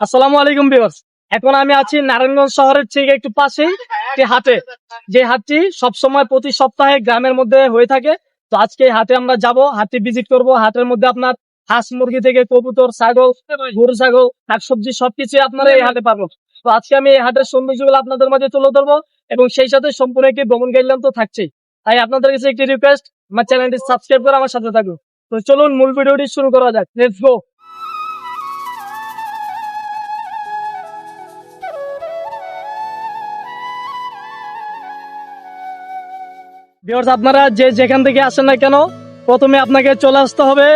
আসসালামু আলাইকুম ভিউয়ার্স এখন আমি আছি নারায়ণগঞ্জ শহরের ঠিক একটু পাশেই একটি হাটে। যে হাটটি সবসময় প্রতি সপ্তাহে গ্রামের মধ্যে হয়ে থাকে। তো আজকে হাটে আমরা যাব। হাটটি ভিজিট করব। হাটের মধ্যে আপনার হাঁস, মুরগি থেকে কবুতর, ছাগল, গরু, ছাগল শাকসবজি সবকিছু আপনারা এই হাটে পাবো। তো আজকে আমি এই হাটের সৌন্দর্যগুলো আপনাদের মাঝে তুলে ধরবো এবং সেই সাথে সম্পূর্ণ একটি ভ্রমণ গাইডলাইন তো থাকছেই। তাই আপনাদের কাছে একটি রিকোয়েস্ট আমার চ্যানেলটি সাবস্ক্রাইব করে আমার সাথে থাকুন। তো চলুন, মূল ভিডিওটি শুরু করা যাক। লেটস গো আপনারা যে যেখান থেকে আসেন না কেন, প্রথমে আপনাকে চলে আসতে হবে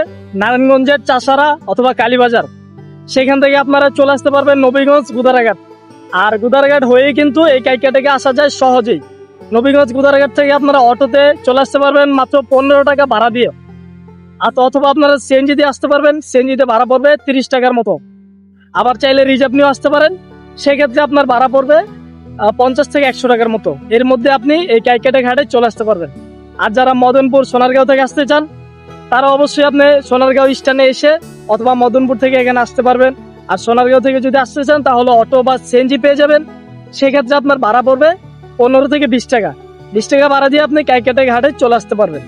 নারায়ণগঞ্জের চাষারা অথবা কালীবাজার। সেখান থেকে আপনারা চলে আসতে পারবেন নবীগঞ্জ গুদারাঘাট। আর গুদারাঘাট হয়ে কিন্তু এই কাইকা থেকে আসা যায় সহজেই। নবীগঞ্জ গুদারাঘাট থেকে আপনারা অটোতে চলে আসতে পারবেন মাত্র পনেরো টাকা ভাড়া দিয়ে। আর অথবা আপনারা সিএনজি দিয়ে আসতে পারবেন, সিএনজিতে ভাড়া পড়বে তিরিশ টাকার মতো। আবার চাইলে রিজার্ভ নিয়েও আসতে পারেন। সেক্ষেত্রে আপনার ভাড়া পড়বে পঞ্চাশ থেকে একশো টাকার মতো। এর মধ্যে আপনি এই কাইকাটে ঘাটে চলে আসতে পারবেন। আর যারা মদনপুর, সোনারগাঁও থেকে আসতে চান, তারা অবশ্যই আপনি সোনারগাঁও স্ট্যান্ডে এসে অথবা মদনপুর থেকে এখানে আসতে পারবেন। আর সোনারগাঁও থেকে যদি আসতে চান, তাহলে অটো বা সিএনজি পেয়ে যাবেন। সেক্ষেত্রে আপনার ভাড়া পড়বে পনেরো থেকে বিশ টাকা। বিশ টাকা ভাড়া দিয়ে আপনি কাইকেটে ঘাটে চলে আসতে পারবেন।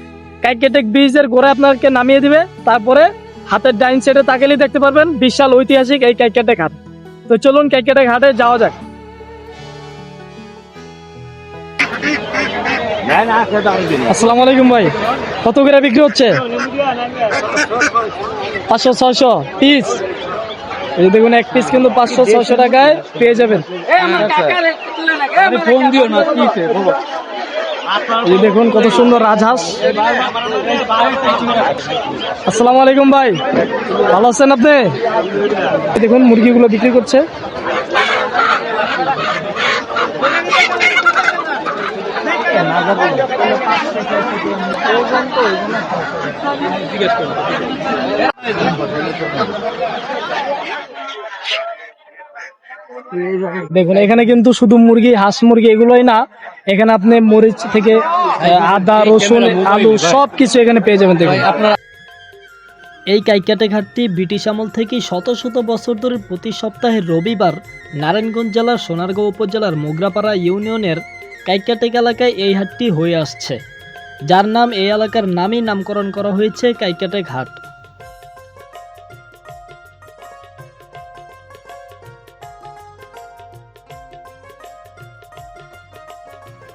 কাইকেটেক ব্রিজের গোড়ে আপনাকে নামিয়ে দিবে। তারপরে হাতের ডাইন সাইডে তাকালেই দেখতে পারবেন। বিশাল ঐতিহাসিক এই কাইকেটে ঘাট। তো চলুন কাইকেটে ঘাটে যাওয়া যাক। আসসালামু আলাইকুম ভাই। কত করে বিক্রি হচ্ছে? পাঁচশো ছয়শো পিস। এই দেখুন এক পিস কিন্তু পাঁচশো ছয়শো টাকায় পেয়ে যাবেন। ফোন দিও না এই দেখুন কত সুন্দর রাজহাঁস। আসসালামু আলাইকুম ভাই। ভালো আছেন আপনি? এই দেখুন মুরগিগুলো বিক্রি করছে। দেখুন এখানে কিন্তু শুধু মুরগি হাঁস মুরগি এগুলোই না এখানে আপনি মরিচ থেকে আদা রসুন আলু সব কিছু এখানে পেয়ে যাবেন দেখুন। আপনার এই কাইকাটে ঘাটটি ব্রিটিশ আমল থেকে শত শত বছর ধরে প্রতি সপ্তাহে রবিবার নারায়ণগঞ্জ জেলার সোনারগাঁও উপজেলার মোগরাপাড়া ইউনিয়নের কাইকাটেক এলাকায় এই হাটটি হয়ে আসছে। যার নাম এই এলাকার নামই নামকরণ করা হয়েছে কাইকাটেক হাট।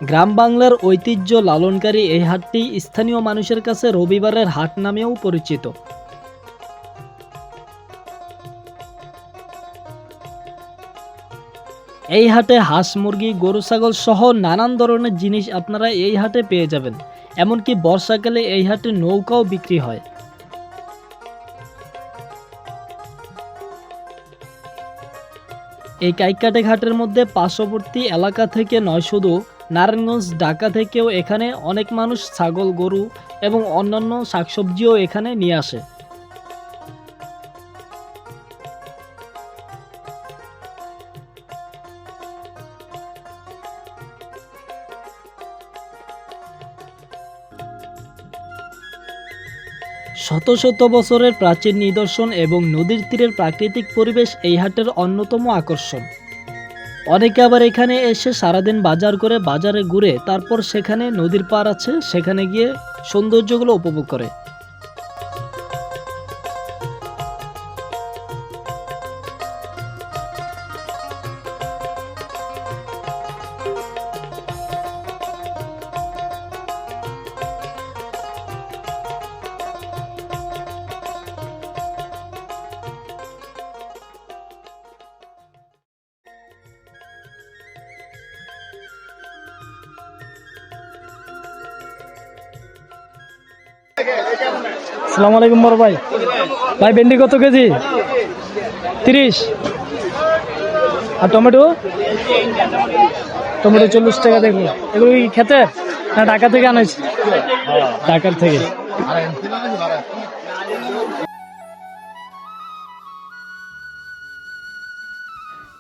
গ্রাম বাংলার ঐতিহ্য লালনকারী এই হাটটি স্থানীয় মানুষের কাছে রবিবারের হাট নামেও পরিচিত। এই হাটে হাঁস, মুরগি, গরু, ছাগল সহ নানান ধরনের জিনিস আপনারা এই হাটে পেয়ে যাবেন। এমনকি বর্ষাকালে এই হাটে নৌকাও বিক্রি হয়। এই কাইকাটে ঘাটের মধ্যে পার্শ্ববর্তী এলাকা থেকে নয় শুধু নারায়ণগঞ্জ, ঢাকা থেকেও এখানে অনেক মানুষ ছাগল, গরু এবং অন্যান্য শাকসবজিও এখানে নিয়ে আসে। শত শত বছরের প্রাচীন নিদর্শন এবং নদীর তীরের প্রাকৃতিক পরিবেশ এই হাটের অন্যতম আকর্ষণ। অনেকে আবার এখানে এসে সারাদিন বাজার করে বাজারে ঘুরে তারপর সেখানে নদীর পার আছে, সেখানে গিয়ে সৌন্দর্যগুলো উপভোগ করে। আসসালামু আলাইকুম বড় ভাই। ভাই, ভেন্ডি কত কেজি? তিরিশ। আর টমেটো? টমেটো চল্লিশ টাকা দেখুন। এগুলো কি খেতে না ঢাকা থেকে আনাইছি? ঢাকার থেকে।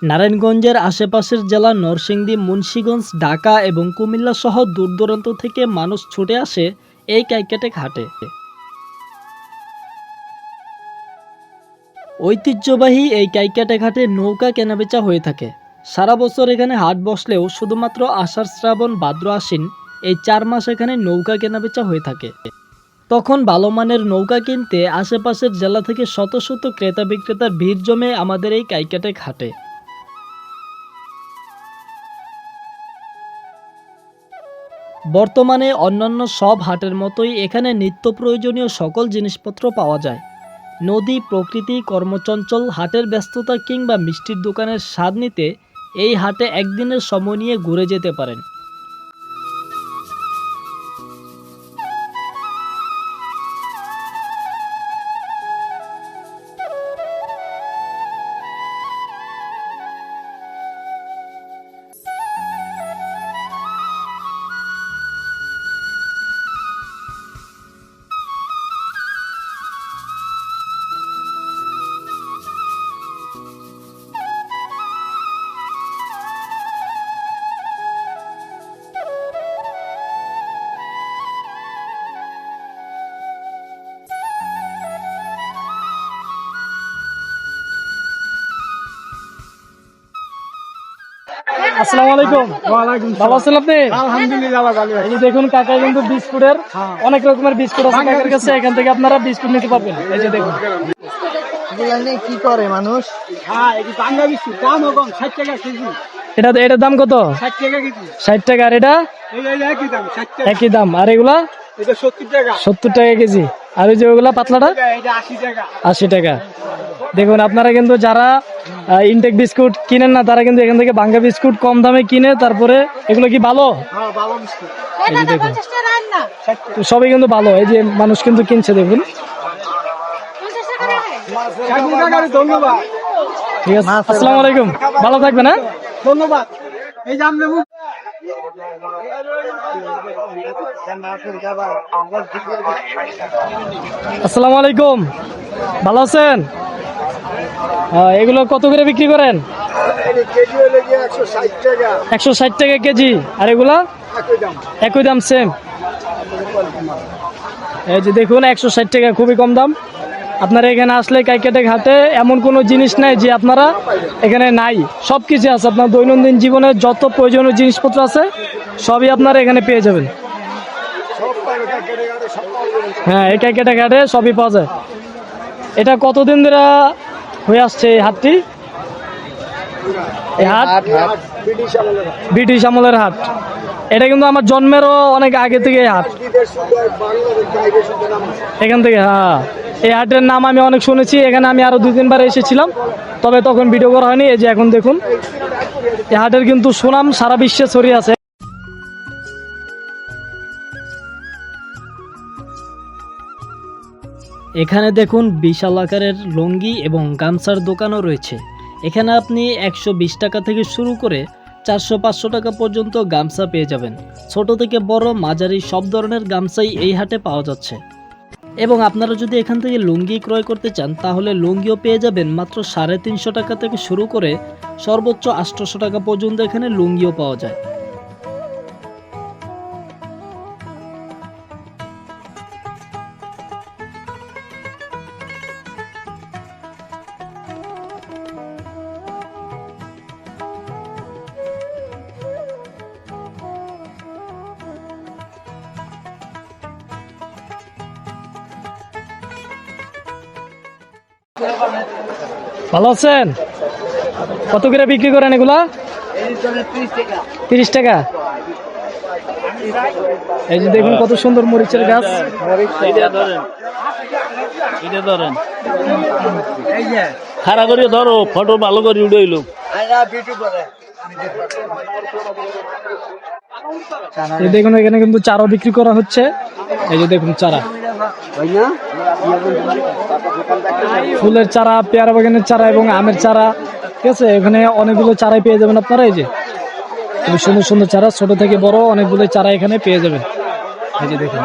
নারায়ণগঞ্জের আশেপাশের জেলা নরসিংদী, মুন্সীগঞ্জ, ঢাকা এবং কুমিল্লা সহ দূর দূরান্ত থেকে মানুষ ছুটে আসে এই কাইকাটে ঘাটে ঐতিহ্যবাহী এই কাইকাটে ঘাটে নৌকা কেনাবেচা হয়ে থাকে। সারা বছর এখানে হাট বসলেও শুধুমাত্র আষাঢ় শ্রাবণ ভাদ্র আশ্বিন এই চার মাস এখানে নৌকা কেনাবেচা হয়ে থাকে। তখন ভালো মানের নৌকা কিনতে আশেপাশের জেলা থেকে শত শত ক্রেতা বিক্রেতার ভিড় জমে আমাদের এই কাইকাটে ঘাটে। বর্তমানে অন্যান্য সব হাটের মতোই এখানে নিত্য প্রয়োজনীয় সকল জিনিসপত্র পাওয়া যায়। নদী, প্রকৃতি, কর্মচঞ্চল, হাটের ব্যস্ততা কিংবা মিষ্টির দোকানের স্বাদ নিতে এই হাটে একদিনের সময় নিয়ে ঘুরে যেতে পারেন। আসসালামু আলাইকুম। ওয়ালাইকুম ভালো আছেন আপনি? আলহামদুলিল্লাহ এই যে দেখুন কাকা কিন্তু বিস্কুটের অনেক রকমের বিস্কুট আছে। কাকার কাছে এখান থেকে আপনারা বিস্কুট নিতে পারবেন। এই যে দেখুন। কি করে মানুষ? হ্যাঁ বিস্কুট দাম এখন ষাট টাকা কেজি। এটা এটার দাম কত? ষাট টাকা কেজি। ষাট টাকা। আর এটা? এই এই একই দাম একই দাম। আর এগুলা? এটা সত্তর টাকা। সত্তর টাকা কেজি। আর ওই যে ওগুলা পাতলাটা? আশি টাকা। দেখুন আপনারা কিন্তু যারা ইনটেক বিস্কুট কিনেন না তারা কিন্তু এখান থেকে ভাঙ্গা বিস্কুট কম দামে কিনে তারপরে এগুলো কি ভালো? হ্যাঁ সবই কিন্তু ভালো। এই যে মানুষ কিন্তু কিনছে দেখুন। ঠিক আছে। আসসালামু আলাইকুম। ভালো থাকবেন হ্যাঁ? ধন্যবাদ। এই আসসালামু আলাইকুম। ভালো আছেন? এগুলো কত করে বিক্রি করেন? একশো ষাট টাকা কেজি। আর এগুলা? একই দাম সেম এই যে দেখুন, একশো ষাট টাকা, খুবই কম দাম। আপনারা এখানে আসলে কাইকেটে ঘাটে এমন কোনো জিনিস নাই যে আপনারা এখানে নাই। সব কিছু আছে। আপনার দৈনন্দিন জীবনের যত প্রয়োজনীয় জিনিসপত্র আছে, সবই আপনারা এখানে পেয়ে যাবেন। হ্যাঁ এই কাইকেটে ঘাটে সবই পাওয়া যায়। এটা কতদিন ধরে হয়ে আসছে এই হাটটি? এই হাট ব্রিটিশ আমলের ব্রিটিশ হাট এটা কিন্তু আমার জন্মেরও অনেক আগে থেকে এই হাট এখান থেকে হ্যাঁ। এই হাটের নাম আমি অনেক শুনেছি এখানে আমি আরও দুই তিনবার এসেছিলাম। তবে তখন ভিডিও করা হয়নি এই যে এখন দেখুন। এই হাটের কিন্তু সুনাম সারা বিশ্বে ছড়িয়ে আছে। এখানে দেখুন বিশাল আকারের লুঙ্গি এবং গামছার দোকানও রয়েছে। এখানে আপনি একশো বিশ টাকা থেকে শুরু করে চারশো পাঁচশো টাকা পর্যন্ত গামছা পেয়ে যাবেন। ছোট থেকে বড় মাঝারি সব ধরনের গামছাই এই হাটে পাওয়া যাচ্ছে। এবং আপনারা যদি এখান থেকে লুঙ্গি ক্রয় করতে চান, তাহলে লুঙ্গিও পেয়ে যাবেন মাত্র সাড়ে তিনশো টাকা থেকে শুরু করে সর্বোচ্চ আটশোশো টাকা পর্যন্ত এখানে লুঙ্গিও পাওয়া যায়। ভালো আছেন? কত করে বিক্রি করেন এগুলা? তিরিশ টাকা। এই যে দেখুন কত সুন্দর মরিচের গাছ। ধরেন ধরেন করে ধরো ফটো ভালো করে উড়াইল এই দেখুন এখানে কিন্তু চারা বিক্রি করা হচ্ছে। এই যে দেখুন চারা। ফুলের চারা, পেয়ারা বাগানের চারা এবং আমের চারা, ঠিক আছে? এখানে অনেকগুলো চারাই পেয়ে যাবেন আপনারা, এই যে। খুবই সুন্দর সুন্দর চারা, ছোট থেকে বড় অনেকগুলো চারা এখানে পেয়ে যাবেন। এই যে দেখুন।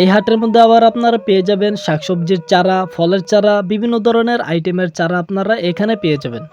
এই হাটের মধ্যে আবার আপনারা পেয়ে যাবেন শাকসবজির চারা, ফলের চারা, বিভিন্ন ধরনের আইটেমের চারা আপনারা এখানে পেয়ে যাবেন।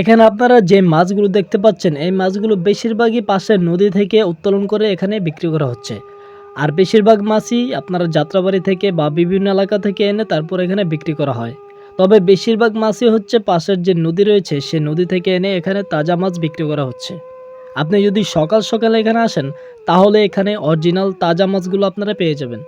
এখানে আপনারা যে মাছগুলো দেখতে পাচ্ছেন, এই মাছগুলো বেশিরভাগই পাশের নদী থেকে উত্তোলন করে এখানে বিক্রি করা হচ্ছে। আর বেশিরভাগ মাছই আপনারা যাত্রাবাড়ি থেকে বা বিভিন্ন এলাকা থেকে এনে তারপর এখানে বিক্রি করা হয়। তবে বেশিরভাগ মাছই হচ্ছে পাশের যে নদী রয়েছে, সে নদী থেকে এনে এখানে তাজা মাছ বিক্রি করা হচ্ছে। আপনি যদি সকাল সকাল এখানে আসেন, তাহলে এখানে অরিজিনাল তাজা মাছগুলো আপনারা পেয়ে যাবেন।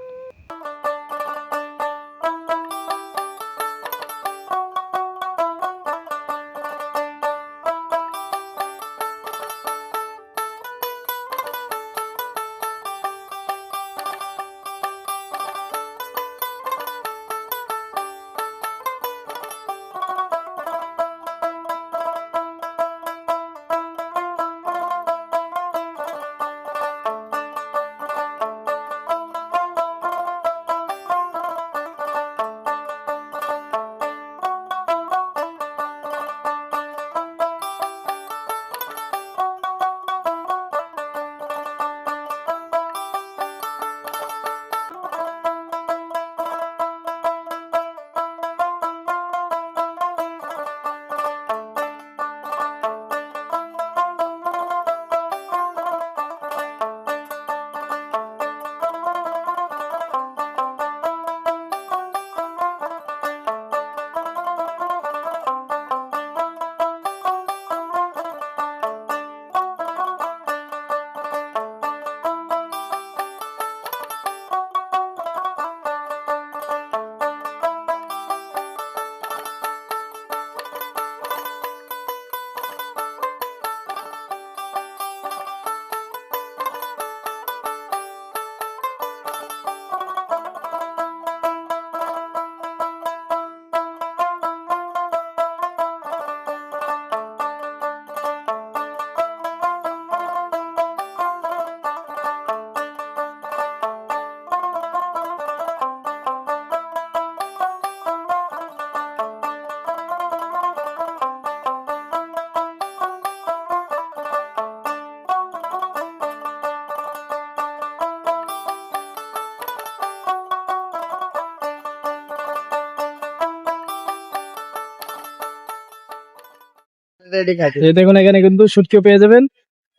এই দেখুন, এখানে কিন্তু শুটকিও পেয়ে যাবেন।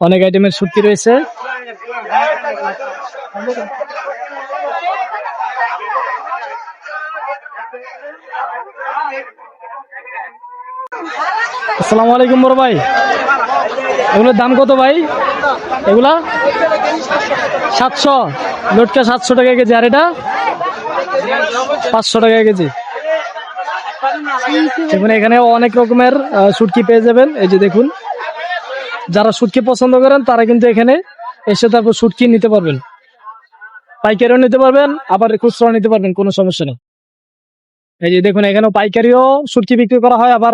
অনেক আইটেমের শুটকি রয়েছে। আসসালামু আলাইকুম বড় ভাই। এগুলোর দাম কত ভাই? এগুলা? সাতশো। লোটকা সাতশো টাকা কেজি। আর এটা? পাঁচশো টাকা কেজি। দেখুন এখানে অনেক রকমের শুটকি পেয়ে যাবেন। এই যে দেখুন, যারা শুটকি পছন্দ করেন, তারা কিন্তু এখানে এসে তারপর শুটকি নিতে পারবেন। পাইকারিও নিতে পারবেন, আবার খুচরাও নিতে পারবেন, কোনো সমস্যা নেই। এই যে দেখুন, এখানেও পাইকারিও শুটকি বিক্রি করা হয়, আবার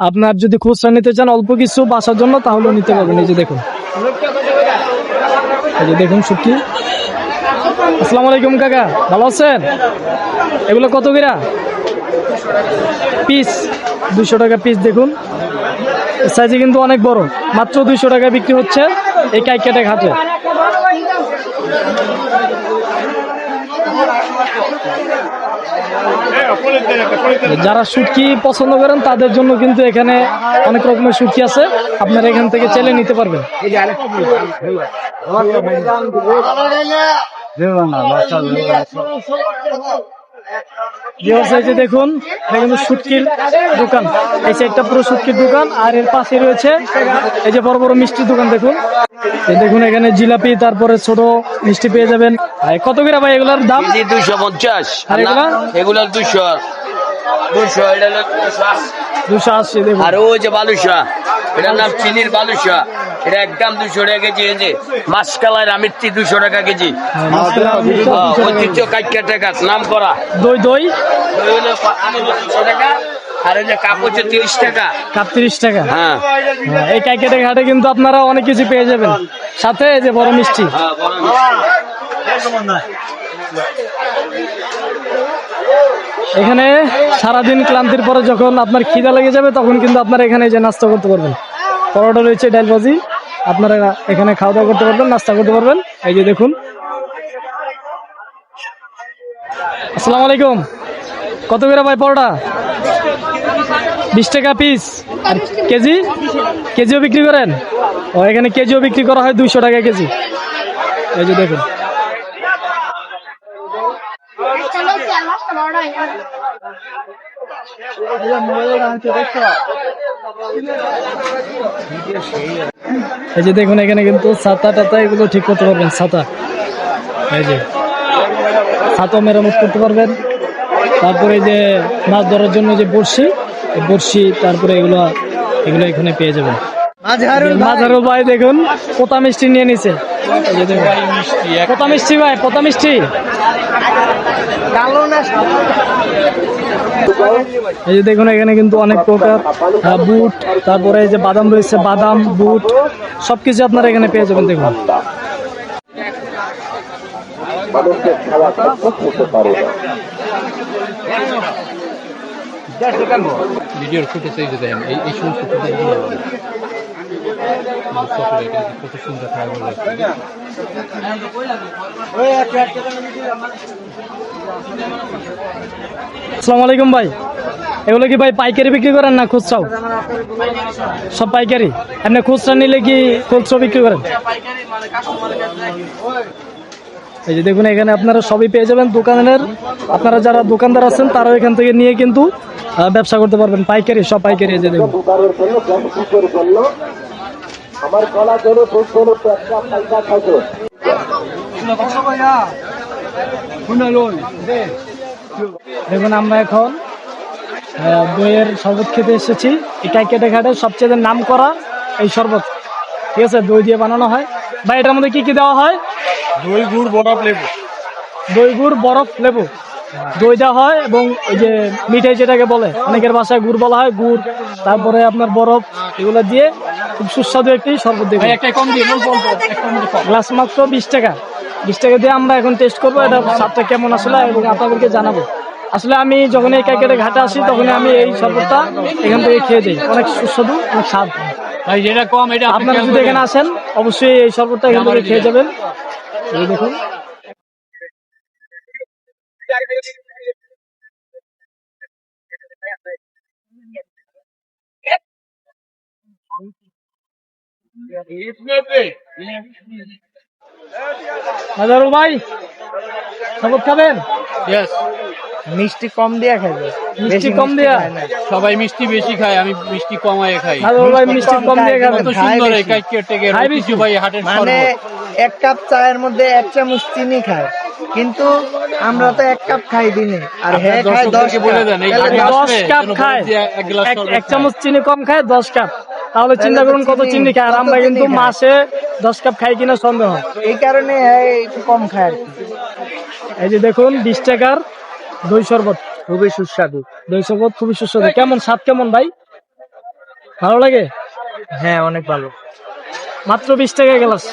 আপনার যদি খুচরা নিতে চান অল্প কিছু বাসার জন্য, তাহলেও নিতে পারবেন। এই যে দেখুন, এই যে দেখুন সুটকি। আসসালামু আলাইকুম, কাকা। ভালো আছেন? এগুলো কত কিরা? পিস দুশো টাকা পিস দেখুন। সাইজে কিন্তু অনেক বড়, মাত্র দুইশো টাকা বিক্রি হচ্ছে এই কাইকাটে ঘাটে যারা শুটকি পছন্দ করেন, তাদের জন্য কিন্তু এখানে অনেক রকমের শুটকি আছে। আপনারা এখান থেকে চেলে নিতে পারবেন। এই যে দেখুন এটা কিন্তু শুটকির দোকান। এই সাইডটা পুরো সুটকির দোকান আর এর পাশে রয়েছে এই যে বড় বড় মিষ্টির দোকান দেখুন। দেখুন এখানে জিলাপি তারপরে ছোট মিষ্টি পেয়ে যাবেন। কত করে ভাই এগুলার দাম? দুইশো পঞ্চাশ। আর এগুলা? এগুলো দুইশো। দুইশো এটা হলো দুশো আশি। আর ওই যে বালুশা এটার নাম চিনির বালুশা। এটা একদম দুশো টাকা কেজি এই যে দুশো টাকা কেজি। হ্যাঁ, হ্যাঁ, ঐতিহ্য নাম করা। দই দই? দুশো টাকা আর ওই যে কাপ হচ্ছে তিরিশ টাকা। কাপ তিরিশ টাকা? হ্যাঁ। হ্যাঁ, এই কাইকেটে ঘাটে কিন্তু আপনারা অনেক কিছু পেয়ে যাবেন। সাথে যে বড় মিষ্টি। হ্যাঁ বড় এখানে সারাদিন ক্লান্তির পরে যখন আপনার খিদা লেগে যাবে, তখন কিন্তু আপনারা এখানে যে নাস্তা করতে পারবেন। পরোটা রয়েছে, ডাল ভাজি। আপনারা এখানে খাওয়া দাওয়া করতে পারবেন, নাস্তা করতে পারবেন। এই যে দেখুন। আসসালামু আলাইকুম। কত করে ভাই পরোটা? বিশ টাকা পিস আর কেজি? কেজিও বিক্রি করেন? ও, এখানে কেজিও বিক্রি করা হয় দুইশো টাকা কেজি। এই যে দেখুন চলো চাল মাসটা বড় হয় এই যে দেখুন এখানে কিন্তু ছাতা টাতা এগুলো ঠিক করতে পারবেন ছাতা। এই যে ছাতা মেরামত করতে পারবেন। তারপরে এই যে মাছ ধরার জন্য যে বড়শি বড়শি তারপরে এগুলো এগুলো এখানে পেয়ে যাবেন। মাঝারু ভাই। দেখুন পোতা মিষ্টি নিয়ে নিছে। পোতা মিষ্টি ভাই পোতা মিষ্টি। এই যে দেখুন, এখানে কিন্তু অনেক প্রকার বুট, তারপরে এই যে বাদাম রয়েছে, বাদাম, বুট, সবকিছু আপনারা এখানে পেয়ে যাবেন, দেখুন। ভিডিওর ফুটেজ এই এই সমস্ত ফুটেজ আসসালামু আলাইকুম ভাই। এগুলো কি ভাই পাইকারি বিক্রি করেন না খুচরাও? সব পাইকারি। আপনি খুচরা নিলে কি খুচরা বিক্রি করেন? এই যে দেখুন, এখানে আপনারা সবই পেয়ে যাবেন দোকানের। আপনারা যারা দোকানদার আছেন, তারাও এখান থেকে নিয়ে কিন্তু ব্যবসা করতে পারবেন। পাইকারি, সব পাইকারি যে দেখুন। দেখুন আমরা এখন আহ, দইয়ের শরবত খেতে এসেছি। এই কেটে ঘাটে সবচেয়ে নাম করা এই শরবত। ঠিক আছে? দই দিয়ে বানানো হয়। বা এটার মধ্যে কি কি দেওয়া হয়? দই গুড় বরফ লেবু। দই গুড় বরফ লেবু। দই দেওয়া হয় এবং এই যে মিঠাই যেটাকে বলে অনেকের বাসায় গুড় বলা হয় গুড় তারপরে আপনার বরফ এগুলো দিয়ে খুব সুস্বাদু একটি শরবত দেবে গ্লাস মাত্র বিশ টাকা। বিশ টাকা দিয়ে আমরা এখন টেস্ট করব এটা স্বাদটা কেমন আসলে এবং আপনাদেরকে জানাব। আসলে আমি যখন এই ক্যাকেটে ঘাটে আসি তখন আমি এই শরবতটা এখান থেকে খেয়ে দিই। অনেক সুস্বাদু অনেক স্বাদ। ভাই যেটা কম এটা আপনারা যদি এখানে আসেন অবশ্যই এই শরবতটা এখান থেকে খেয়ে যাবেন। এই দেখুন। হাজারু ভাই শরবত খাবেন? Yes, মিষ্টি কম দিয়া খাবে মিষ্টি কম দেয়া? সবাই মিষ্টি বেশি খায় আমি মিষ্টি কমায় খাই। হাজারু ভাই মিষ্টি কম দিয়ে খাবেন। কত সুন্দর এই ভাই হাটের মানে এক কাপ চায়ের মধ্যে এক চামচ চিনি খায়। কিন্তু আমরা তো এক কাপ খাই দিনে। আর হ্যাঁ খায় দশ দশ- কাপ খায়। এক চামচ চিনি কম খায় দশ কাপ। তাহলে চিন্তা করুন কত চিনি- খায় আর আমরা কিন্তু মাসে দশ কাপ খাই কিনা সন্দেহ। এই কারণে হ্যাঁ একটু কম খায় আর এই যে দেখুন বিশ টাকার দই শরবত। খুবই সুস্বাদু। দই শরবত খুবই সুস্বাদু। কেমন স্বাদ কেমন ভাই? ভালো লাগে? হ্যাঁ অনেক ভালো। মাত্র বিশ টাকা গ্লাস।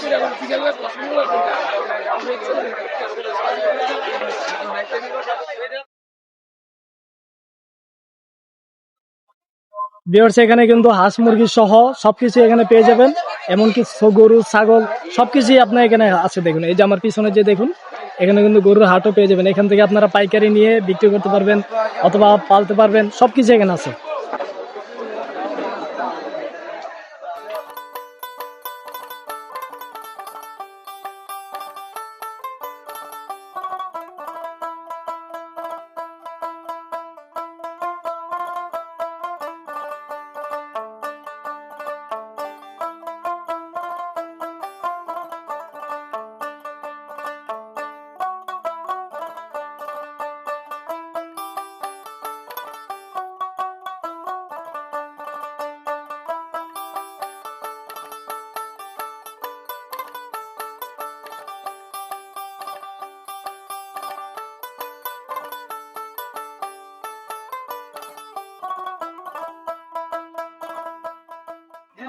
বিয়ার্স এখানে কিন্তু হাঁস, মুরগি সহ সবকিছু এখানে পেয়ে যাবেন। এমনকি গরু, ছাগল, সবকিছুই আপনার এখানে আছে দেখুন। এই যে আমার পিছনে যে দেখুন, এখানে কিন্তু গরুর হাটও পেয়ে যাবেন। এখান থেকে আপনারা পাইকারি নিয়ে বিক্রি করতে পারবেন অথবা পালতে পারবেন, সবকিছু এখানে আছে।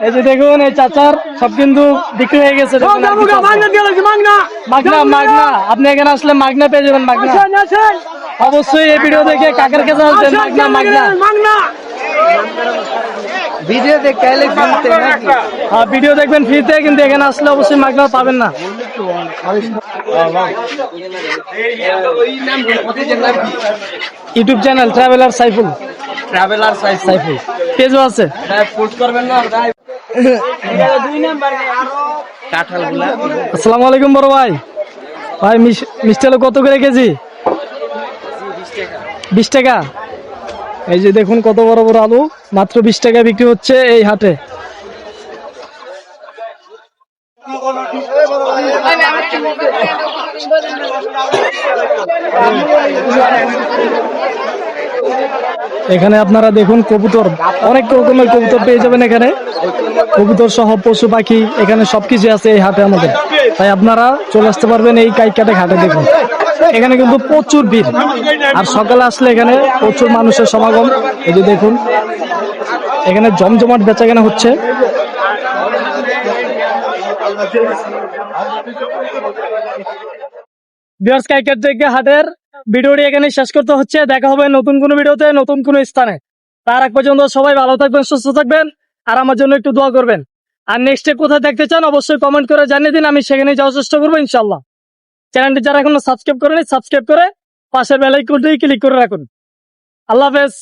এই যে দেখুন এই চাচার সব কিন্তু বিক্রি হয়ে গেছে। মাগনা মাগনা আপনি এখানে আসলে মাগনা পেয়ে যাবেন মাগনা। অবশ্যই এই ভিডিও দেখে কাকের কাছে আসবেন মাগনা মাগনা। ভিডিও দেখে এলে ফ্রিতে নাকি? আর ভিডিও দেখবেন ফ্রিতে কিন্তু এখানে আসলে অবশ্যই মাগনা পাবেন না। YouTube channel traveller Saiful. Traveller Saiful. পেজও আছে। আসসালামু আলাইকুম বড় ভাই। ভাই মিষ্টি আলু কত করে কেজি? বিশ টাকা। এই যে দেখুন কত বড় বড় আলু, মাত্র বিশ টাকা বিক্রি হচ্ছে এই হাটে। এখানে আপনারা দেখুন কবুতর, অনেক রকমের কবুতর পেয়ে যাবেন এখানে। কবুতর সহ পশু পাখি, এখানে সবকিছু আছে এই হাটে আমাদের। তাই আপনারা চলে আসতে পারবেন এই কাইকাটে ঘাটে দেখুন। এখানে কিন্তু প্রচুর ভিড়। আর সকালে আসলে এখানে প্রচুর মানুষের সমাগম। এই যে দেখুন, এখানে জমজমাট বেচা কেনা হচ্ছে হাটের ভিডিওটি এখানে শেষ করতে হচ্ছে। দেখা হবে নতুন কোনো ভিডিওতে, নতুন কোনো স্থানে। তার আগ পর্যন্ত সবাই ভালো থাকবেন, সুস্থ থাকবেন, আর আমার জন্য একটু দোয়া করবেন। আর নেক্সট নেক্সটে কোথায় দেখতে চান অবশ্যই কমেন্ট করে জানিয়ে দিন, আমি সেখানে যাওয়ার চেষ্টা করব ইনশাল্লাহ চ্যানেলটি যারা এখনও সাবস্ক্রাইব করেনি সাবস্ক্রাইব করে পাশের বেলাইকনটি ক্লিক করে রাখুন। আল্লাহ হাফেজ।